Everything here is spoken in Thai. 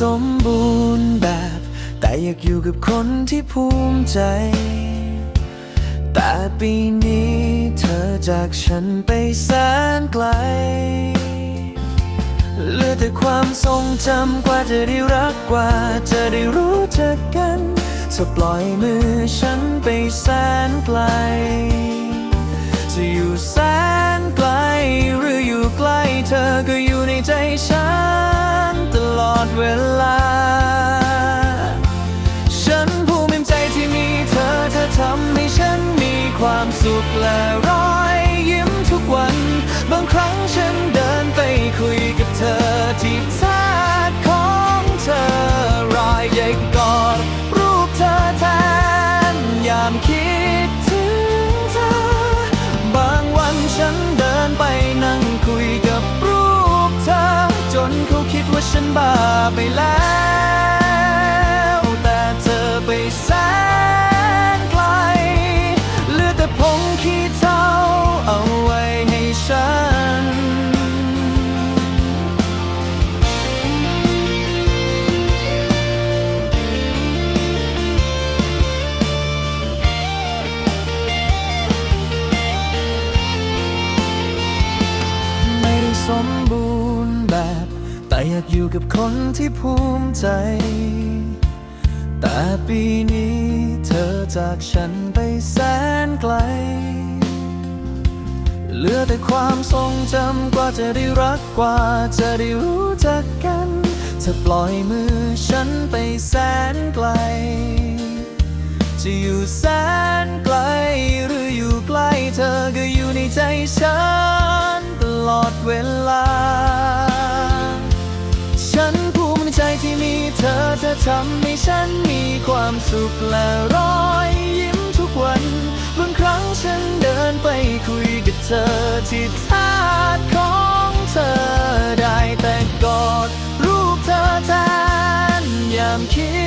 สมบูรณ์แบบ แต่อยากอยู่กับคนที่ภูมิใจ แต่ปีนี้เธอจากฉันไปแสนไกลเหลือแต่ความทรงจำกว่าจะได้รักกว่าจะได้รู้จักกันเธอปล่อยมือฉันไปแสนไกล จะอยู่แสนไกล หรืออยู่ใกล้เธอก็อยู่ในใจฉัน สุขและรอยยิ้มทุกวัน บางครั้งฉันเดินไปคุยกับเธอที่ท่าของเธอ รอยใหญ่กอดรูปเธอแทนยามคิดถึงเธอ บางวันฉันเดินไปนั่งคุยกับรูปเธอ จนเขาคิดว่าฉันบ้าไปแล้ว ม่ได้สมบูรณ์แบบ แต่อยากอยู่กับคนที่ภูมิใจ แต่ปีนี้เธอจากฉันไปแสนไกล เหลือแต่ความทรงจำกว่าจะได้รักกว่าจะได้รู้จักกันเธอปล่อยมือฉันไปแสนไกล จะอยู่แสนไกล ลอดเวลา ฉันภูมิใจที่มีเธอเธอทำให้ฉันมีความสุขและรอยยิ้มทุกวันบางครั้งฉันเดินไปคุยกับเธอที่ท่าของเธอได้แต่กอดรูปเธอแทนยามคิด